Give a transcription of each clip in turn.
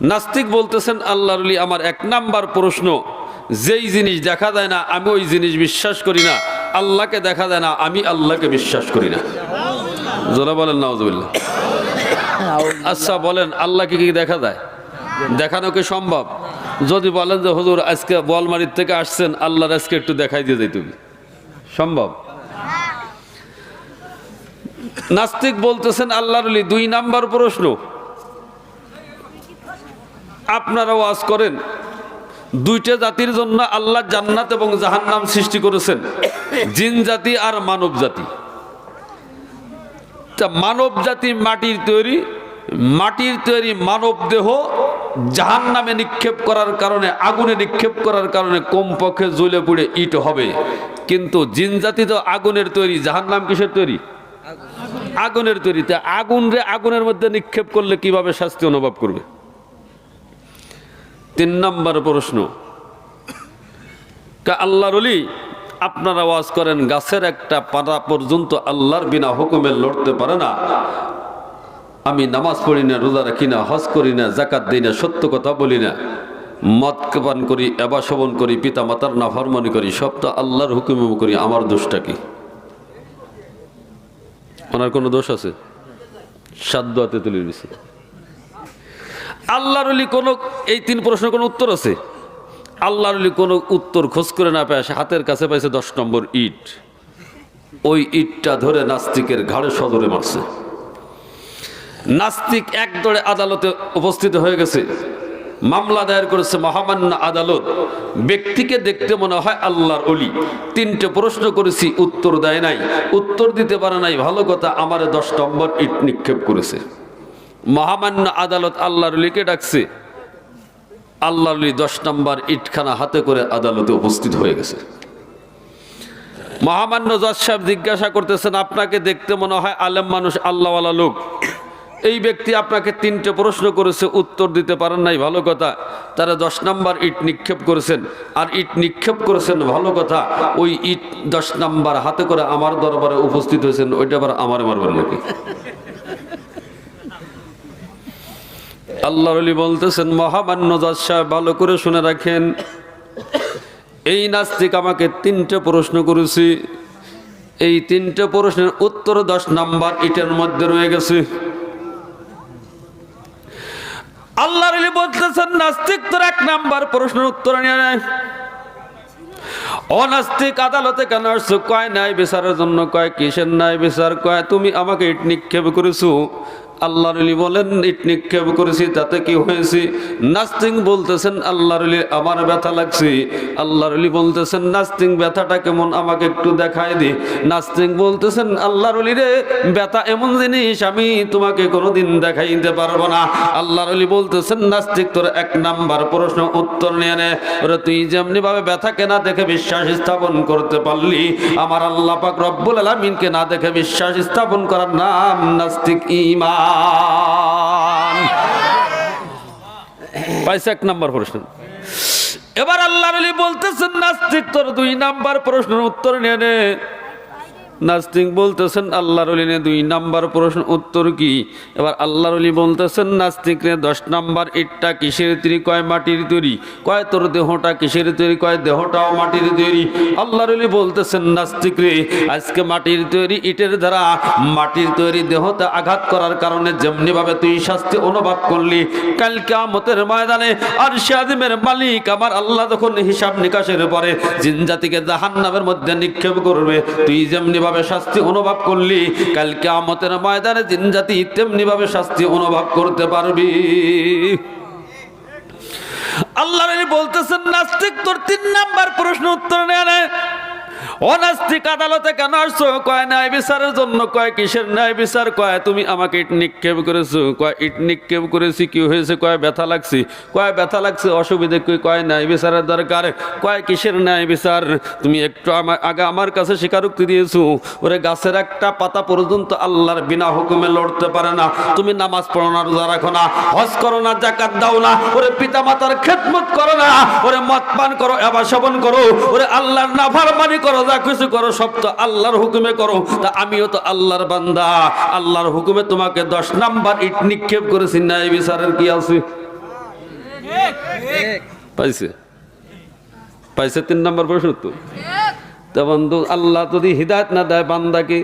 নাস্তিক বলতেছেন, আল্লাহর আমার এক নাম্বার প্রশ্ন, যেই জিনিস দেখা যায় না, আমি ওই জিনিস বিশ্বাস করি না। আল্লাহকে দেখা যায় না, আমি আল্লাহকে বিশ্বাস করি না। জোরা বলেন নওয়াজুবিল্লাহ আচ্ছা বলেন, আল্লাহকে কি দেখা যায়? দেখানো কি সম্ভব? যদি বলেন যে, হুজুর, আজকে বলমারির থেকে আসছেন, আল্লাহর আজকে একটু দেখাই দিয়ে যাই তুমি। সম্ভব? নাস্তিক বলতেছেন, আল্লাহর অলি দুই নাম্বার প্রশ্ন আপনারা ওয়াজ করেন। দুইটা জাতির জন্য আল্লাহ জান্নাত এবং জাহান্নাম সৃষ্টি করেছেন। জিন জাতি আর মানব জাতি। তা মানব জাতি মাটির তৈরি মাটির তৈরি মানব দেহ জাহান নামে নিক্ষেপ করার কারণে, আগুনে নিক্ষেপ করার কারণে কমপক্ষে জ্বলে পুড়ে ইট হবে। কিন্তু জিন জাতি তো আগুনের তৈরি জাহান নাম কিসের তৈরি? আগুনের তৈরি। তা আগুন রে আগুনের মধ্যে নিক্ষেপ করলে কীভাবে শাস্তি অনুভব করবে? তিন নম্বর প্রশ্ন। কা আল্লাহর অলি আপনারা আওয়াজ করেন, গাছের একটা পাতা পর্যন্ত আল্লাহর বিনা হুকুমে লড়তে পারে না। আমি নামাজ পড়ি না, রোজা রাখি না, হজ করি না জাকাত দিই না, সত্য কথা বলি না। মদ পান করি, এবা শবন করি পিতা মাতার নাফরমানি করি, সব তো আল্লাহর হুকুমে করি, আমার দোষটা কি? ওনার কোনো দোষ আছে? সাধ্য হাতে তুলে দিছে। আল্লাহর অলি কোনো, এই তিন প্রশ্নের কোনো উত্তর আছে? আল্লাহর অলি কোনো উত্তর খোঁজ করে না পায় হাতের কাছে পাইছে দশ নম্বর ইট। ওই ইটটা ধরে নাস্তিকের ঘাড়ে সদরে মারছে। নাস্তিক এক দৌড়ে আদালতে উপস্থিত হয়ে গেছে। মামলা দায়ের করেছে মহামান্য আদালত। ব্যক্তিকে দেখতে মনে হয় আল্লাহর অলি। তিনটে প্রশ্ন করেছি, উত্তর দেয় নাই। উত্তর দিতে পারে নাই, ভালো কথা, আমারে দশ নম্বর ইট নিক্ষেপ করেছে। মহামান্য আদালত আল্লাহর অলিকে ডাকছে। আল্লাহর দশ নম্বর ইটখানা হাতে করে আদালতে উপস্থিত হয়ে গেছে। মহামান্য জজ সাহেব জিজ্ঞাসা করতেছেন, আপনাকে দেখতে মনে হয় আলেম মানুষ আল্লাহওয়ালা লোক? এই ব্যক্তি আপনাকে তিনটে প্রশ্ন করেছে, উত্তর দিতে পারেন নাই, ভালো কথা। তারা দশ নাম্বার ইট নিক্ষেপ করেছেন, আর ইট নিক্ষেপ করেছেন, ভালো কথা। ওই ইট দশ নাম্বার হাতে করে আমার দরবারে উপস্থিত হয়েছেন, ওইটা আবার আমার মারবেন নাকি? আল্লাহ আলী বলতেছেন, মহামান্য জজ সাহেব, ভালো করে শুনে রাখেন। এই নাস্তিক আমাকে তিনটে প্রশ্ন করেছি। এই তিনটে প্রশ্নের উত্তর দশ নাম্বার ইটের মধ্যে রয়ে গেছে। আল্লাহ আলী বলতেছেন, নাস্তিক তোর এক নাম্বার প্রশ্নের উত্তর নিয়ে নেয়। অনাস্তিক আদালতে কেন আসছো? কয় নাই বিচারের জন্য কয়, কিসের নাই বিচার কয়? তুমি আমাকে ইট নিক্ষেপ করেছ। আল্লাহ রলি বলেন, ইট নিক্ষেপ করেছি, তাতে কি হয়েছে? নাস্তিক বলতেছেন, আল্লাহ রলি, আমার ব্যথা লাগছে। আল্লাহ রলি বলতেছেন নাস্তিক ব্যথাটা কেমন? আমাকে একটু দেখায় দি। নাস্তিক বলতেছেন, আল্লাহ রলি রে, ব্যথা এমন জিনিস, আমি তোমাকে কোনোদিন দেখাইতে পারব না। আল্লাহ রলি বলতেছেন, নাস্তিক, তোর এক নাম্বার প্রশ্ন, উত্তর নিয়ে নে। তুই যেমনি ভাবে ব্যথাকে না দেখে বিশ্বাস স্থাপন করতে পারলি, আমার আল্লাহ পাক রব্বুল আলামিনকে না দেখে বিশ্বাস স্থাপন করার নাম নাস্তিক ঈমান পাইছে এক নাম্বার প্রশ্ন। এবার আল্লাহ আলী বলতেছেন, নাস্তিক তোর দুই নাম্বার প্রশ্নের উত্তর নিয়ে নে। নাস্তিক বলতেছেন, আল্লাহর অলি নে দুই নাম্বার প্রশ্ন, উত্তর কি? এবার আল্লাহর অলি বলতেছেন, নাস্তিক রে, দশ নাম্বার ইটটা কিসের তৈরি, কয় মাটির তৈরি? কয় তোর দেহটা কিসের তৈরি, কয় দেহটাও মাটির তৈরি? আল্লাহর অলি বলতেছেন, নাস্তিক রে, আজকে মাটির তৈরি ইটের দ্বারা মাটির তৈরি দেহতে আঘাত করার কারণে যেমনি ভাবে তুই শাস্তি অনুভব করলি কালকে আমতের ময়দানে আর শাদিমের মালিক আমার আল্লাহ যখন হিসাব নিকাশের পরে জিন জাতিকে জাহান্নামের মধ্যে নিক্ষেপ করবে, তুই যেমনি ভাবে শাস্তি অনুভব করলি। কালকে আমতের ময়দানে জিন জাতি তেমনি ভাবে শাস্তি অনুভব করতে পারবি। আল্লাহ বলতেছেন, নাস্তিক তোর তিন নাম্বার প্রশ্ন উত্তর নেয় অনাস্তিক আদালতে কেন আসছো? কয়, ন্যায় বিচারের জন্য কয়, কিসের ন্যায় বিচার? কয়, তুমি আমাকে ইট নিক্ষেপ করেছ। কয়, ইট নিক্ষেপ করেছি, কি হয়েছে? কয়, ব্যথা লাগছে। কয়, ব্যথা লাগছে, অসুবিধে কি কয়, ন্যায় বিচারের দরকার। কয়, কিসের ন্যায় বিচার? তুমি একটু আমার, আগে আমার কাছে স্বীকারোক্তি দিয়েছ। ওরে গাছের একটা পাতা পর্যন্ত আল্লাহর বিনা হুকুমে লড়তে পারে না। তুমি নামাজ পড়ো না, রোজা রাখো না, হজ করো না জাকাত দাও না। ওরে পিতা মাতার খেদমত করো না। ওরে মদ পান করো এবার শবন করো। ওরে আল্লাহর নাফরমানি করো যা কিছু করো সব তো আল্লাহর হুকুমে করো। তা আমিও তো আল্লাহর বান্দা। আল্লাহর হুকুমে তোমাকে দশ নাম্বার ইট নিক্ষেপ করেছি, ন্যায় বিচারের কি আছে? পাইছে? পাইছে তিন নাম্বার প্রশ্ন তো? বন্ধু, আল্লাহ যদি হৃদায়ত না দেয় বান্দাকে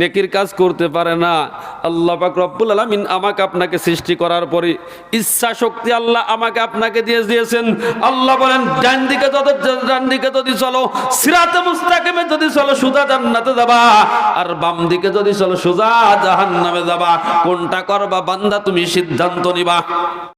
নেকির কাজ করতে পারে না। আল্লাহ পাক রব্বুল আলামিন আমাকে আপনাকে সৃষ্টি করার পরে ইচ্ছা শক্তি আল্লাহ আমাকে আপনাকে দিয়ে দিয়েছেন। আল্লাহ বলেন, ডান দিকে যত ডান দিকে যদি চলো, সিরাতে মুস্তাকিমে যদি চলো, সুজা জান্নাতে যাবা। আর বাম দিকে যদি চলো, সুজা জাহান্নামে যাবা। কোনটা করবা বান্দা, তুমি সিদ্ধান্ত নিবা।